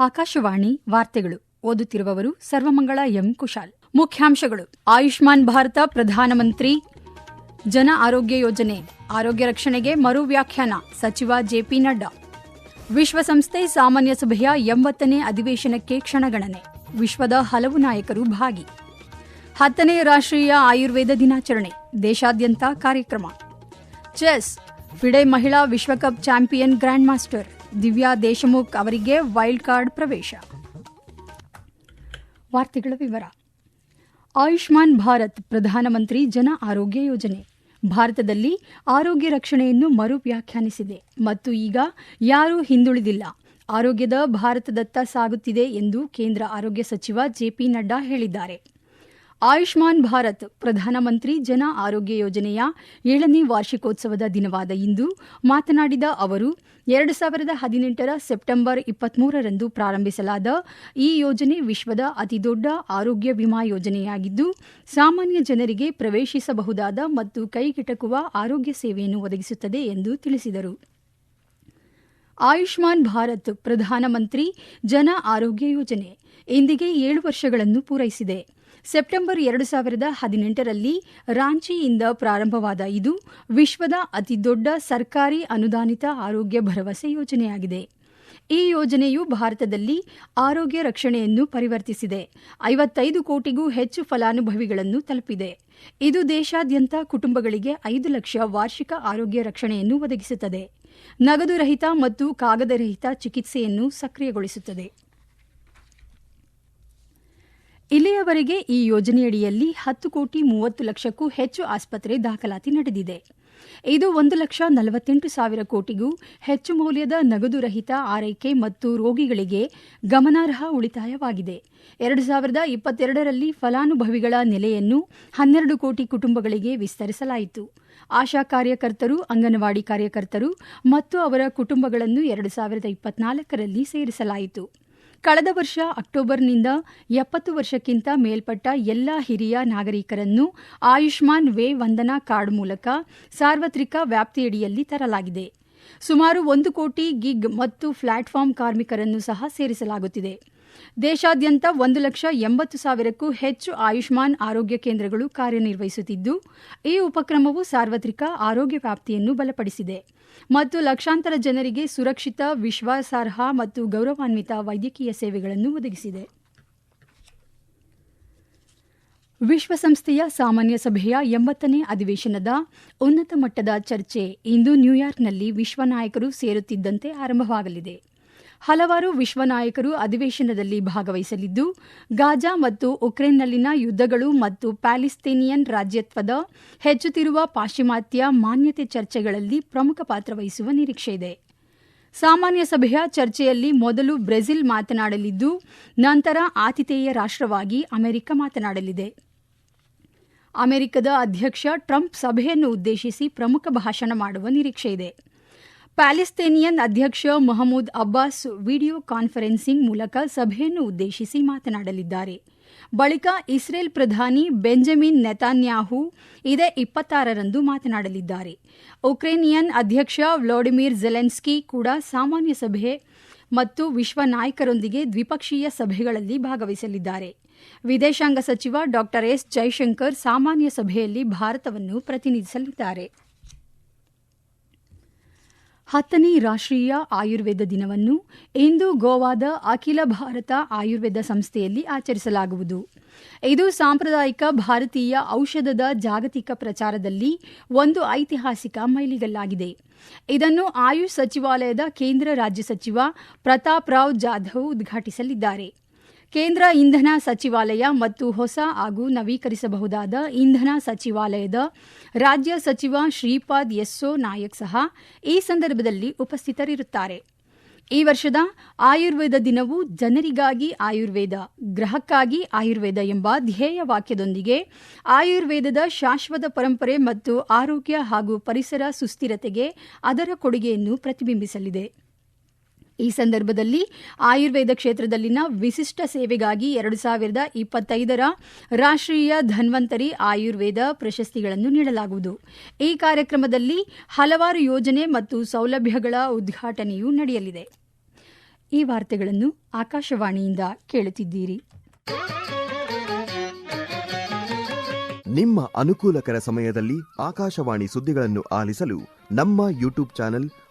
ಆಕಾಶವಾಣಿ ವಾರ್ತೆಗಳು ಓದುತ್ತಿರುವವರು ಸರ್ವಮಂಗಳ ಎಂ ಕುಶಾಲ್. ಮುಖ್ಯಾಂಶಗಳು. ಆಯುಷ್ಮಾನ್ ಭಾರತ ಪ್ರಧಾನಮಂತ್ರಿ ಜನ ಆರೋಗ್ಯ ಯೋಜನೆ, ಆರೋಗ್ಯ ರಕ್ಷಣೆಗೆ ಮರು ವ್ಯಾಖ್ಯಾನ, ಸಚಿವ ಜೆಪಿ ನಡ್ಡಾ. ವಿಶ್ವಸಂಸ್ಥೆ ಸಾಮಾನ್ಯ ಸಭೆಯ ಎಂಬತ್ತನೇ ಅಧಿವೇಶನಕ್ಕೆ ಕ್ಷಣಗಣನೆ. ವಿಶ್ವದ ಹಲವು ನಾಯಕರು ಭಾಗಿ. ಹತ್ತನೇ ರಾಷ್ಟ್ರೀಯ ಆಯುರ್ವೇದ ದಿನಾಚರಣೆ, ದೇಶಾದ್ಯಂತ ಕಾರ್ಯಕ್ರಮ. ಚೆಸ್. ಫಿಡೆ ಮಹಿಳಾ ವಿಶ್ವಕಪ್ champion grand master. Divya Deshmukh ಅವರಿಗೆ ವೈಲ್ಡ್ ಕಾರ್ಡ್ ಪ್ರವೇಶ. ವಾರ್ತೆಗಳ ವಿವರ. ಆಯುಷ್ಮಾನ್ ಭಾರತ್ ಪ್ರಧಾನಮಂತ್ರಿ ಜನ ಆರೋಗ್ಯ ಯೋಜನೆ. ಭಾರತದಲ್ಲಿ ಆರೋಗ್ಯ ರಕ್ಷಣೆಯನ್ನು ಮರು ವ್ಯಾಖ್ಯಾನಿಸಿದೆ ಮತ್ತು ಈಗ ಯಾರೂ ಹಿಂದುಳಿದಿಲ್ಲ. ಆರೋಗ್ಯದ ಭಾರತದತ್ತ ಸಾಗುತ್ತಿದೆ ಎಂದು ಕೇಂದ್ರ ಆರೋಗ್ಯ ಸಚಿವ ಜೆಪಿ ನಡ್ಡಾ ಹೇಳಿದ್ದಾರೆ. ಆಯುಷ್ಮಾನ್ ಭಾರತ್ ಪ್ರಧಾನಮಂತ್ರಿ ಜನ ಆರೋಗ್ಯ ಯೋಜನೆಯ ಏಳನೇ ವಾರ್ಷಿಕೋತ್ಸವದ ದಿನವಾದ ಇಂದು ಮಾತನಾಡಿದ ಅವರು, ಎರಡು ಸಾವಿರದ ಹದಿನೆಂಟರ ಸೆಪ್ಟೆಂಬರ್ ಇಪ್ಪತ್ಮೂರರಂದು ಪ್ರಾರಂಭಿಸಲಾದ ಈ ಯೋಜನೆ ವಿಶ್ವದ ಅತಿದೊಡ್ಡ ಆರೋಗ್ಯ ವಿಮಾ ಯೋಜನೆಯಾಗಿದ್ದು, ಸಾಮಾನ್ಯ ಜನರಿಗೆ ಪ್ರವೇಶಿಸಬಹುದಾದ ಮತ್ತು ಕೈಗೆಟಕುವ ಆರೋಗ್ಯ ಸೇವೆಯನ್ನು ಒದಗಿಸುತ್ತದೆ ಎಂದು ತಿಳಿಸಿದರು. ಆಯುಷ್ಮಾನ್ ಭಾರತ್ ಪ್ರಧಾನಮಂತ್ರಿ ಜನ ಆರೋಗ್ಯ ಯೋಜನೆ ಇಂದಿಗೆ ಏಳು ವರ್ಷಗಳನ್ನು ಪೂರೈಸಿದೆ. ಸೆಪ್ಟೆಂಬರ್ ಎರಡು ಸಾವಿರದ ಹದಿನೆಂಟರಲ್ಲಿ ರಾಂಚಿಯಿಂದ ಪ್ರಾರಂಭವಾದ ಇದು ವಿಶ್ವದ ಅತಿದೊಡ್ಡ ಸರ್ಕಾರಿ ಅನುದಾನಿತ ಆರೋಗ್ಯ ಭರವಸೆ ಯೋಜನೆಯಾಗಿದೆ. ಈ ಯೋಜನೆಯು ಭಾರತದಲ್ಲಿ ಆರೋಗ್ಯ ರಕ್ಷಣೆಯನ್ನು ಪರಿವರ್ತಿಸಿದೆ. ಐವತ್ತೈದು ಕೋಟಿಗೂ ಹೆಚ್ಚು ಫಲಾನುಭವಿಗಳನ್ನು ತಲುಪಿದೆ. ಇದು ದೇಶಾದ್ಯಂತ ಕುಟುಂಬಗಳಿಗೆ ಐದು ಲಕ್ಷ ವಾರ್ಷಿಕ ಆರೋಗ್ಯ ರಕ್ಷಣೆಯನ್ನು ಒದಗಿಸುತ್ತದೆ. ನಗದು ರಹಿತ ಮತ್ತು ಕಾಗದರಹಿತ ಚಿಕಿತ್ಸೆಯನ್ನು ಸಕ್ರಿಯಗೊಳಿಸುತ್ತದೆ. ಇಲ್ಲಿಯವರೆಗೆ ಈ ಯೋಜನೆಯಡಿಯಲ್ಲಿ ಹತ್ತು ಕೋಟಿ ಮೂವತ್ತು ಲಕ್ಷಕ್ಕೂ ಹೆಚ್ಚು ಆಸ್ಪತ್ರೆ ದಾಖಲಾತಿ ನಡೆದಿದೆ. ಇದು ಒಂದು ಲಕ್ಷ ನಲವತ್ತೆಂಟು ಸಾವಿರ ಕೋಟಿಗೂ ಹೆಚ್ಚು ಮೌಲ್ಯದ ನಗದು ರಹಿತ ಆರೈಕೆ ಮತ್ತು ರೋಗಿಗಳಿಗೆ ಗಮನಾರ್ಹ ಉಳಿತಾಯವಾಗಿದೆ. ಎರಡು ಸಾವಿರದ ಇಪ್ಪತ್ತೆರಡರಲ್ಲಿ ಫಲಾನುಭವಿಗಳ ನೆಲೆಯನ್ನು ಹನ್ನೆರಡು ಕೋಟಿ ಕುಟುಂಬಗಳಿಗೆ ವಿಸ್ತರಿಸಲಾಯಿತು. ಆಶಾ ಕಾರ್ಯಕರ್ತರು, ಅಂಗನವಾಡಿ ಕಾರ್ಯಕರ್ತರು ಮತ್ತು ಅವರ ಕುಟುಂಬಗಳನ್ನು ಎರಡು ಸಾವಿರದ ಇಪ್ಪತ್ನಾಲ್ಕರಲ್ಲಿ ಸೇರಿಸಲಾಯಿತು. ಕಳೆದ ವರ್ಷ ಅಕ್ಟೋಬರ್ನಿಂದ ಎಪ್ಪತ್ತು ವರ್ಷಕ್ಕಿಂತ ಮೇಲ್ಪಟ್ಟ ಎಲ್ಲ ಹಿರಿಯ ನಾಗರಿಕರನ್ನು ಆಯುಷ್ಮಾನ್ ವೇ ವಂದನಾ ಕಾರ್ಡ್ ಮೂಲಕ ಸಾರ್ವತ್ರಿಕ ವ್ಯಾಪ್ತಿಯಡಿಯಲ್ಲಿ ತರಲಾಗಿದೆ. ಸುಮಾರು ಒಂದು ಕೋಟಿ ಗಿಗ್ ಮತ್ತು ಪ್ಲಾಟ್ಫಾರ್ಮ್ ಕಾರ್ಮಿಕರನ್ನು ಸಹ ಸೇರಿಸಲಾಗುತ್ತಿದೆ. ದೇಶಾದ್ಯಂತ ಒಂದು ಲಕ್ಷ ಎಂಬತ್ತು ಸಾವಿರಕ್ಕೂ ಹೆಚ್ಚು ಆಯುಷ್ಮಾನ್ ಆರೋಗ್ಯ ಕೇಂದ್ರಗಳು ಕಾರ್ಯನಿರ್ವಹಿಸುತ್ತಿದ್ದು, ಈ ಉಪಕ್ರಮವು ಸಾರ್ವತ್ರಿಕ ಆರೋಗ್ಯ ವ್ಯಾಪ್ತಿಯನ್ನು ಬಲಪಡಿಸಿದೆ. ಮತ್ತು ಲಕ್ಷಾಂತರ ಜನರಿಗೆ ಸುರಕ್ಷಿತ, ವಿಶ್ವಾಸಾರ್ಹ ಮತ್ತು ಗೌರವಾನ್ವಿತ ವೈದ್ಯಕೀಯ ಸೇವೆಗಳನ್ನು ಒದಗಿಸಿದೆ. ವಿಶ್ವಸಂಸ್ಥೆಯ ಸಾಮಾನ್ಯ ಸಭೆಯ ಎಂಬತ್ತನೇ ಅಧಿವೇಶನದ ಉನ್ನತ ಮಟ್ಟದ ಚರ್ಚೆ ಇಂದು ನ್ಯೂಯಾರ್ಕ್ನಲ್ಲಿ ವಿಶ್ವ ನಾಯಕರು ಸೇರುತ್ತಿದ್ದಂತೆ ಆರಂಭವಾಗಲಿದೆ. ಹಲವಾರು ವಿಶ್ವ ನಾಯಕರು ಅಧಿವೇಶನದಲ್ಲಿ ಭಾಗವಹಿಸಲಿದ್ದು, ಗಾಜಾ ಮತ್ತು ಉಕ್ರೇನ್ನಲ್ಲಿನ ಯುದ್ಧಗಳು ಮತ್ತು ಪ್ಯಾಲಿಸ್ತೀನಿಯನ್ ರಾಜ್ಯತ್ವದ ಹೆಚ್ಚುತ್ತಿರುವ ಪಾಶ್ಚಿಮಾತ್ಯ ಮಾನ್ಯತೆ ಚರ್ಚೆಗಳಲ್ಲಿ ಪ್ರಮುಖ ಪಾತ್ರ ವಹಿಸುವ ನಿರೀಕ್ಷೆಯಿದೆ ಸಾಮಾನ್ಯ ಸಭೆಯ ಚರ್ಚೆಯಲ್ಲಿ ಮೊದಲು ಬ್ರೆಜಿಲ್ ಮಾತನಾಡಲಿದ್ದು, ನಂತರ ಆತಿಥೇಯ ರಾಷ್ಟ್ರವಾಗಿ ಅಮೆರಿಕ ಮಾತನಾಡಲಿದೆ. ಅಮೆರಿಕದ ಅಧ್ಯಕ್ಷ ಟ್ರಂಪ್ ಸಭೆಯನ್ನು ಉದ್ದೇಶಿಸಿ ಪ್ರಮುಖ ಭಾಷಣ ಮಾಡುವ ನಿರೀಕ್ಷೆಯಿದೆ ಪ್ಯಾಲೆಸ್ತೇನಿಯನ್ ಅಧ್ಯಕ್ಷ ಮೊಹಮ್ಮದ್ ಅಬ್ಬಾಸ್ ವಿಡಿಯೋ ಕಾನ್ಫರೆನ್ಸಿಂಗ್ ಮೂಲಕ ಸಭೆಯನ್ನು ಉದ್ದೇಶಿಸಿ ಮಾತನಾಡಲಿದ್ದಾರೆ. ಬಳಿಕ ಇಸ್ರೇಲ್ ಪ್ರಧಾನಿ ಬೆಂಜಮಿನ್ ನೆತಾನ್ಯಾಹು ಇದೇ ಇಪ್ಪತ್ತಾರರಂದು ಮಾತನಾಡಲಿದ್ದಾರೆ. ಉಕ್ರೇನಿಯನ್ ಅಧ್ಯಕ್ಷ ವ್ಲಾಡಿಮಿರ್ ಜೆಲೆನ್ಸ್ಕಿ ಕೂಡ ಸಾಮಾನ್ಯ ಸಭೆ ಮತ್ತು ವಿಶ್ವ ನಾಯಕರೊಂದಿಗೆ ದ್ವಿಪಕ್ಷೀಯ ಸಭೆಗಳಲ್ಲಿ ಭಾಗವಹಿಸಲಿದ್ದಾರೆ. ವಿದೇಶಾಂಗ ಸಚಿವ ಡಾ ಎಸ್ ಜೈಶಂಕರ್ ಸಾಮಾನ್ಯ ಸಭೆಯಲ್ಲಿ ಭಾರತವನ್ನು ಪ್ರತಿನಿಧಿಸಲಿದ್ದಾರೆ. ಹತ್ತನೇ ರಾಷ್ಟ್ರೀಯ ಆಯುರ್ವೇದ ದಿನವನ್ನು ಇಂದು ಗೋವಾದ ಅಖಿಲ ಭಾರತ ಆಯುರ್ವೇದ ಸಂಸ್ಥೆಯಲ್ಲಿ ಆಚರಿಸಲಾಗುವುದು. ಇದು ಸಾಂಪ್ರದಾಯಿಕ ಭಾರತೀಯ ಔಷಧದ ಜಾಗತಿಕ ಪ್ರಚಾರದಲ್ಲಿ ಒಂದು ಐತಿಹಾಸಿಕ ಮೈಲಿಗಲ್ಲಾಗಿದೆ. ಇದನ್ನು ಆಯುಷ್ ಸಚಿವಾಲಯದ ಕೇಂದ್ರ ರಾಜ್ಯ ಸಚಿವ ಪ್ರತಾಪ್ ರಾವ್ ಜಾಧವ್ ಉದ್ಘಾಟಿಸಲಿದ್ದಾರೆ. ಕೇಂದ್ರ ಇಂಧನ ಸಚಿವಾಲಯ ಮತ್ತು ಹೊಸ ಹಾಗೂ ನವೀಕರಿಸಬಹುದಾದ ಇಂಧನ ಸಚಿವಾಲಯದ ರಾಜ್ಯ ಸಚಿವ ಶ್ರೀಪಾದ್ ಯೆಸ್ಸೋ ನಾಯಕ್ ಸಹ ಈ ಸಂದರ್ಭದಲ್ಲಿ ಉಪಸ್ಥಿತರಿರುತ್ತಾರೆ. ಈ ವರ್ಷದ ಆಯುರ್ವೇದ ದಿನವು ಜನರಿಗಾಗಿ ಆಯುರ್ವೇದ, ಗ್ರಹಕ್ಕಾಗಿ ಆಯುರ್ವೇದ ಎಂಬ ಧ್ಯೇಯ ವಾಕ್ಯದೊಂದಿಗೆ ಆಯುರ್ವೇದದ ಶಾಶ್ವತ ಪರಂಪರೆ ಮತ್ತು ಆರೋಗ್ಯ ಹಾಗೂ ಪರಿಸರ ಸುಸ್ಥಿರತೆಗೆ ಅದರ ಕೊಡುಗೆಯನ್ನು ಪ್ರತಿಬಿಂಬಿಸಲಿದೆ. ಈ ಸಂದರ್ಭದಲ್ಲಿ ಆಯುರ್ವೇದ ಕ್ಷೇತ್ರದಲ್ಲಿನ ವಿಶಿಷ್ಟ ಸೇವೆಗಾಗಿ ಎರಡು ಸಾವಿರದ ಇಪ್ಪತ್ತೈದರ ರಾಷ್ಟ್ರೀಯ ಧನ್ವಂತರಿ ಆಯುರ್ವೇದ ಪ್ರಶಸ್ತಿಗಳನ್ನು ನೀಡಲಾಗುವುದು. ಈ ಕಾರ್ಯಕ್ರಮದಲ್ಲಿ ಹಲವಾರು ಯೋಜನೆ ಮತ್ತು ಸೌಲಭ್ಯಗಳ ಉದ್ಘಾಟನೆಯೂ ನಡೆಯಲಿದೆ. ಈ ವಾರ್ತೆಗಳನ್ನು ಆಕಾಶವಾಣಿಯಿಂದ ಕೇಳುತ್ತಿದ್ದೀರಿ. ನಿಮ್ಮ ಅನುಕೂಲಕರ ಸಮಯದಲ್ಲಿ ಆಕಾಶವಾಣಿ ಸುದ್ದಿಗಳನ್ನು ಆಲಿಸಲು ನಮ್ಮ ಯೂಟ್ಯೂಬ್ ಚಾನೆಲ್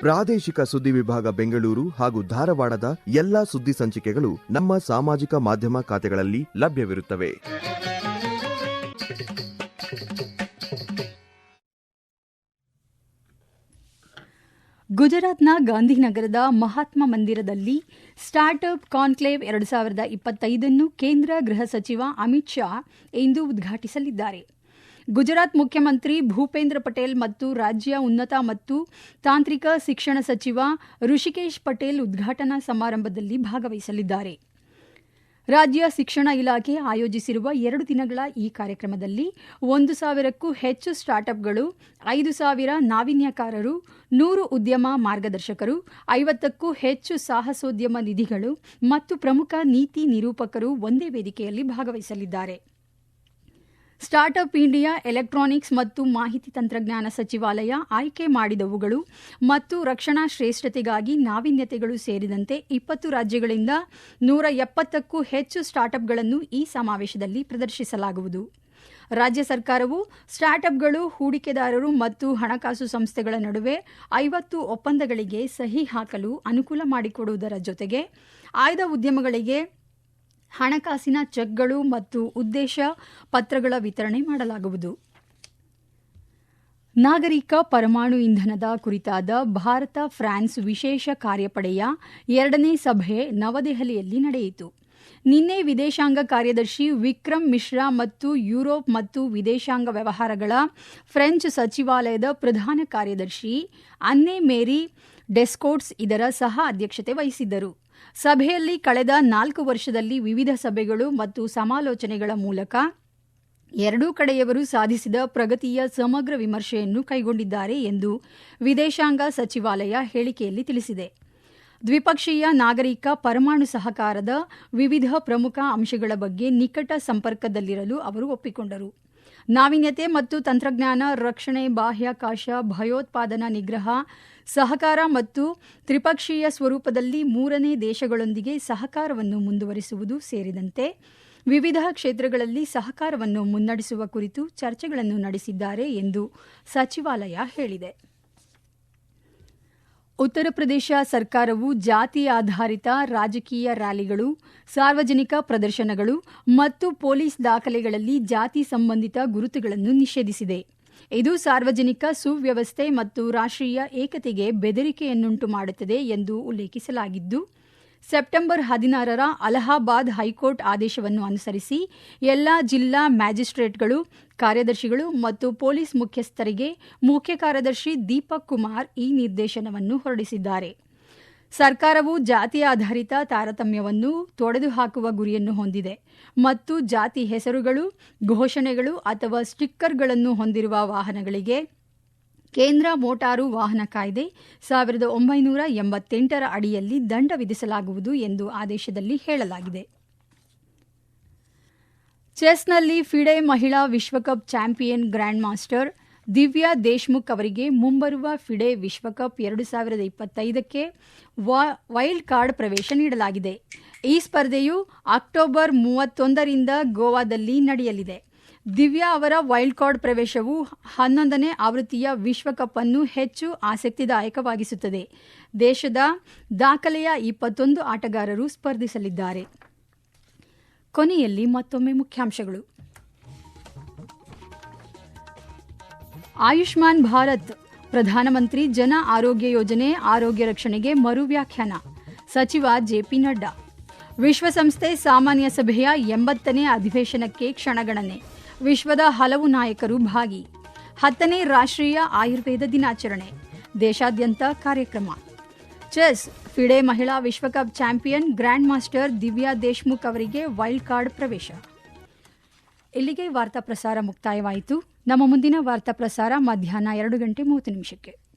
ಪ್ರಾದೇಶಿಕ ಸುದ್ದಿ ವಿಭಾಗ ಬೆಂಗಳೂರು ಹಾಗೂ ಧಾರವಾಡದ ಎಲ್ಲಾ ಸುದ್ದಿ ಸಂಚಿಕೆಗಳು ನಮ್ಮ ಸಾಮಾಜಿಕ ಮಾಧ್ಯಮ ಖಾತೆಗಳಲ್ಲಿ ಲಭ್ಯವಿರುತ್ತವೆ. ಗುಜರಾತ್ನ ಗಾಂಧಿನಗರದ ಮಹಾತ್ಮ ಮಂದಿರದಲ್ಲಿ ಸ್ಟಾರ್ಟ್ಅಪ್ ಕಾನ್ಕ್ಲೇವ್ ಎರಡು ಸಾವಿರದ ಇಪ್ಪತ್ತೈದನ್ನು ಕೇಂದ್ರ ಗೃಹ ಸಚಿವ ಅಮಿತ್ ಶಾ ಇಂದು ಉದ್ಘಾಟಿಸಲಿದ್ದಾರೆ. ಗುಜರಾತ್ ಮುಖ್ಯಮಂತ್ರಿ ಭೂಪೇಂದ್ರ ಪಟೇಲ್ ಮತ್ತು ರಾಜ್ಯ ಉನ್ನತ ಮತ್ತು ತಾಂತ್ರಿಕ ಶಿಕ್ಷಣ ಸಚಿವ ಋಷಿಕೇಶ್ ಪಟೇಲ್ ಉದ್ಘಾಟನಾ ಸಮಾರಂಭದಲ್ಲಿ ಭಾಗವಹಿಸಲಿದ್ದಾರೆ. ರಾಜ್ಯ ಶಿಕ್ಷಣ ಇಲಾಖೆ ಆಯೋಜಿಸಿರುವ ಎರಡು ದಿನಗಳ ಈ ಕಾರ್ಯಕ್ರಮದಲ್ಲಿ ಒಂದು ಸಾವಿರಕ್ಕೂ ಹೆಚ್ಚು ಸ್ಟಾರ್ಟ್ಅಪ್ಗಳು, ಐದು ಸಾವಿರ ನಾವೀನ್ಯಕಾರರು, ನೂರು ಉದ್ಯಮ ಮಾರ್ಗದರ್ಶಕರು, ಐವತ್ತಕ್ಕೂ ಹೆಚ್ಚು ಸಾಹಸೋದ್ಯಮ ನಿಧಿಗಳು ಮತ್ತು ಪ್ರಮುಖ ನೀತಿ ನಿರೂಪಕರು ಒಂದೇ ವೇದಿಕೆಯಲ್ಲಿ ಭಾಗವಹಿಸಲಿದ್ದಾರೆ. ಸ್ಟಾರ್ಟ್ಅಪ್ ಇಂಡಿಯಾ ಎಲೆಕ್ಟ್ರಾನಿಕ್ಸ್ ಮತ್ತು ಮಾಹಿತಿ ತಂತ್ರಜ್ಞಾನ ಸಚಿವಾಲಯ ಆಯ್ಕೆ ಮಾಡಿದವುಗಳು ಮತ್ತು ರಕ್ಷಣಾ ಶ್ರೇಷ್ಠತೆಗಾಗಿ ನಾವೀನ್ಯತೆಗಳು ಸೇರಿದಂತೆ ಇಪ್ಪತ್ತು ರಾಜ್ಯಗಳಿಂದ ನೂರ ಎಪ್ಪತ್ತಕ್ಕೂ ಹೆಚ್ಚು ಸ್ಟಾರ್ಟ್ಅಪ್ಗಳನ್ನು ಈ ಸಮಾವೇಶದಲ್ಲಿ ಪ್ರದರ್ಶಿಸಲಾಗುವುದು. ರಾಜ್ಯ ಸರ್ಕಾರವು ಸ್ಟಾರ್ಟ್ಅಪ್ಗಳು ಹೂಡಿಕೆದಾರರು ಮತ್ತು ಹಣಕಾಸು ಸಂಸ್ಥೆಗಳ ನಡುವೆ ಐವತ್ತು ಒಪ್ಪಂದಗಳಿಗೆ ಸಹಿ ಹಾಕಲು ಅನುಕೂಲ ಮಾಡಿಕೊಡುವುದರ ಜೊತೆಗೆ ಆಯ್ದ ಉದ್ಯಮಗಳಿಗೆ ಹಣಕಾಸಿನ ಚೆಕ್ಗಳು ಮತ್ತು ಉದ್ದೇಶ ಪತ್ರಗಳ ವಿತರಣೆ ಮಾಡಲಾಗುವುದು. ನಾಗರಿಕ ಪರಮಾಣು ಇಂಧನದ ಕುರಿತಾದ ಭಾರತ ಫ್ರಾನ್ಸ್ ವಿಶೇಷ ಕಾರ್ಯಪಡೆಯ ಎರಡನೇ ಸಭೆ ನವದೆಹಲಿಯಲ್ಲಿ ನಡೆಯಿತು. ನಿನ್ನೆ ವಿದೇಶಾಂಗ ಕಾರ್ಯದರ್ಶಿ ವಿಕ್ರಮ್ ಮಿಶ್ರಾ ಮತ್ತು ಯುರೋಪ್ ಮತ್ತು ವಿದೇಶಾಂಗ ವ್ಯವಹಾರಗಳ ಫ್ರೆಂಚ್ ಸಚಿವಾಲಯದ ಪ್ರಧಾನ ಕಾರ್ಯದರ್ಶಿ ಅನ್ನೆ ಮೇರಿ ಡೆಸ್ಕೋಟ್ಸ್ ಇದರ ಸಹ ಅಧ್ಯಕ್ಷತೆ ವಹಿಸಿದ್ದರು. ಸಭೆಯಲ್ಲಿ ಕಳೆದ ನಾಲ್ಕು ವರ್ಷದಲ್ಲಿ ವಿವಿಧ ಸಭೆಗಳು ಮತ್ತು ಸಮಾಲೋಚನೆಗಳ ಮೂಲಕ ಎರಡೂ ಕಡೆಯವರು ಸಾಧಿಸಿದ ಪ್ರಗತಿಯ ಸಮಗ್ರ ವಿಮರ್ಶೆಯನ್ನು ಕೈಗೊಂಡಿದ್ದಾರೆ ಎಂದು ವಿದೇಶಾಂಗ ಸಚಿವಾಲಯ ಹೇಳಿಕೆಯಲ್ಲಿ ತಿಳಿಸಿದೆ. ದ್ವಿಪಕ್ಷೀಯ ನಾಗರಿಕ ಪರಮಾಣು ಸಹಕಾರದ ವಿವಿಧ ಪ್ರಮುಖ ಅಂಶಗಳ ಬಗ್ಗೆ ನಿಕಟ ಸಂಪರ್ಕದಲ್ಲಿರಲು ಅವರು ಒಪ್ಪಿಕೊಂಡರು. ನಾವೀನ್ಯತೆ ಮತ್ತು ತಂತ್ರಜ್ಞಾನ, ರಕ್ಷಣೆ, ಬಾಹ್ಯಾಕಾಶ, ಭಯೋತ್ಪಾದನಾ ನಿಗ್ರಹ ಸಹಕಾರ ಮತ್ತು ತ್ರಿಪಕ್ಷೀಯ ಸ್ವರೂಪದಲ್ಲಿ ಮೂರನೇ ದೇಶಗಳೊಂದಿಗೆ ಸಹಕಾರವನ್ನು ಮುಂದುವರಿಸುವುದು ಸೇರಿದಂತೆ ವಿವಿಧ ಕ್ಷೇತ್ರಗಳಲ್ಲಿ ಸಹಕಾರವನ್ನು ಮುನ್ನಡೆಸುವ ಕುರಿತು ಚರ್ಚೆಗಳನ್ನು ನಡೆಸಿದ್ದಾರೆ ಎಂದು ಸಚಿವಾಲಯ ಹೇಳಿದೆ. ಉತ್ತರ ಪ್ರದೇಶ ಸರ್ಕಾರವು ಜಾತಿ ಆಧಾರಿತ ರಾಜಕೀಯ ರ್ಯಾಲಿಗಳು, ಸಾರ್ವಜನಿಕ ಪ್ರದರ್ಶನಗಳು ಮತ್ತು ಪೊಲೀಸ್ ದಾಖಲೆಗಳಲ್ಲಿ ಜಾತಿ ಸಂಬಂಧಿತ ಗುರುತುಗಳನ್ನು ನಿಷೇಧಿಸಿದೆ. ಇದು ಸಾರ್ವಜನಿಕ ಸುವ್ಯವಸ್ಥೆ ಮತ್ತು ರಾಷ್ಟ್ರೀಯ ಏಕತೆಗೆ ಬೆದರಿಕೆಯನ್ನುಂಟು ಮಾಡುತ್ತದೆ ಎಂದು ಉಲ್ಲೇಖಿಸಲಾಗಿದ್ದು, ಸೆಪ್ಟೆಂಬರ್ ಹದಿನಾರರ ಅಲಹಾಬಾದ್ ಹೈಕೋರ್ಟ್ ಆದೇಶವನ್ನು ಅನುಸರಿಸಿ ಎಲ್ಲಾ ಜಿಲ್ಲಾ ಮ್ಯಾಜಿಸ್ಟ್ರೇಟ್ಗಳು, ಕಾರ್ಯದರ್ಶಿಗಳು ಮತ್ತು ಪೊಲೀಸ್ ಮುಖ್ಯಸ್ಥರಿಗೆ ಮುಖ್ಯ ಕಾರ್ಯದರ್ಶಿ ದೀಪಕ್ ಕುಮಾರ್ ಈ ನಿರ್ದೇಶನವನ್ನು ಹೊರಡಿಸಿದ್ದಾರೆ. ಸರ್ಕಾರವು ಜಾತಿ ಆಧಾರಿತ ತಾರತಮ್ಯವನ್ನು ತೊಡೆದುಹಾಕುವ ಗುರಿಯನ್ನು ಹೊಂದಿದೆ ಮತ್ತು ಜಾತಿ ಹೆಸರುಗಳು, ಘೋಷಣೆಗಳು ಅಥವಾ ಸ್ಟಿಕ್ಕರ್ಗಳನ್ನು ಹೊಂದಿರುವ ವಾಹನಗಳಿಗೆ ಕೇಂದ್ರ ಮೋಟಾರು ವಾಹನ ಕಾಯ್ದೆ ಸಾವಿರದ ಒಂಬೈನೂರ ಎಂಬತ್ತೆಂಟರ ಅಡಿಯಲ್ಲಿ ದಂಡ ವಿಧಿಸಲಾಗುವುದು ಎಂದು ಆದೇಶದಲ್ಲಿ ಹೇಳಲಾಗಿದೆ. ಚೆಸ್ನಲ್ಲಿ ಫಿಡೆ ಮಹಿಳಾ ವಿಶ್ವಕಪ್ champion grand master Divya Deshmukh ಅವರಿಗೆ ಮುಂಬರುವ ಫಿಡೆ ವಿಶ್ವಕಪ್ ಎರಡು ಸಾವಿರದ ಇಪ್ಪತ್ತೈದಕ್ಕೆ ವೈಲ್ಡ್ ಕಾರ್ಡ್ ಪ್ರವೇಶ ನೀಡಲಾಗಿದೆ. ಈ ಸ್ಪರ್ಧೆಯು ಅಕ್ಟೋಬರ್ ಮೂವತ್ತೊಂದರಿಂದ ಗೋವಾದಲ್ಲಿ ನಡೆಯಲಿದೆ. ದಿವ್ಯಾ ಅವರ ವೈಲ್ಡ್ ಕಾರ್ಡ್ ಪ್ರವೇಶವು ಹನ್ನೊಂದನೇ ಆವೃತ್ತಿಯ ವಿಶ್ವಕಪ್ ಅನ್ನು ಹೆಚ್ಚು ಆಸಕ್ತಿದಾಯಕವಾಗಿಸುತ್ತದೆ. ದೇಶದ ದಾಖಲೆಯ ಇಪ್ಪತ್ತೊಂದು ಆಟಗಾರರು ಸ್ಪರ್ಧಿಸಲಿದ್ದಾರೆ. ಕೊನೆಯಲ್ಲಿ ಮತ್ತೊಮ್ಮೆ ಮುಖ್ಯಾಂಶಗಳು. ಆಯುಷ್ಮಾನ್ ಭಾರತ್, ಪ್ರಧಾನಮಂತ್ರಿ ಜನ ಆರೋಗ್ಯ ಯೋಜನೆ, ಆರೋಗ್ಯ ರಕ್ಷಣೆಗೆ ಮರು ವ್ಯಾಖ್ಯಾನ. ಸಚಿವ ಜೆಪಿ ನಡ್ಡಾ. ವಿಶ್ವಸಂಸ್ಥೆ ಸಾಮಾನ್ಯ ಸಭೆಯ ಎಂಬತ್ತನೇ ಅಧಿವೇಶನಕ್ಕೆ ಕ್ಷಣಗಣನೆ. ವಿಶ್ವದ ಹಲವು ನಾಯಕರು ಭಾಗಿ. ಹತ್ತನೇ ರಾಷ್ಟ್ರೀಯ ಆಯುರ್ವೇದ ದಿನಾಚರಣೆ. ದೇಶಾದ್ಯಂತ ಕಾರ್ಯಕ್ರಮ. ಚೆಸ್. ಫಿಡೆ ಮಹಿಳಾ ವಿಶ್ವಕಪ್ champion grand master Divya Deshmukh ಅವರಿಗೆ ವೈಲ್ಡ್ ಕಾರ್ಡ್ ಪ್ರವೇಶ. ಇಲ್ಲಿಗೆ ವಾರ್ತಾ ಪ್ರಸಾರ ಮುಕ್ತಾಯವಾಯಿತು. ನಮ್ಮ ಮುಂದಿನ ವಾರ್ತಾ ಪ್ರಸಾರ ಮಧ್ಯಾಹ್ನ ಎರಡು ಗಂಟೆ ಮೂವತ್ತು ನಿಮಿಷಕ್ಕೆ.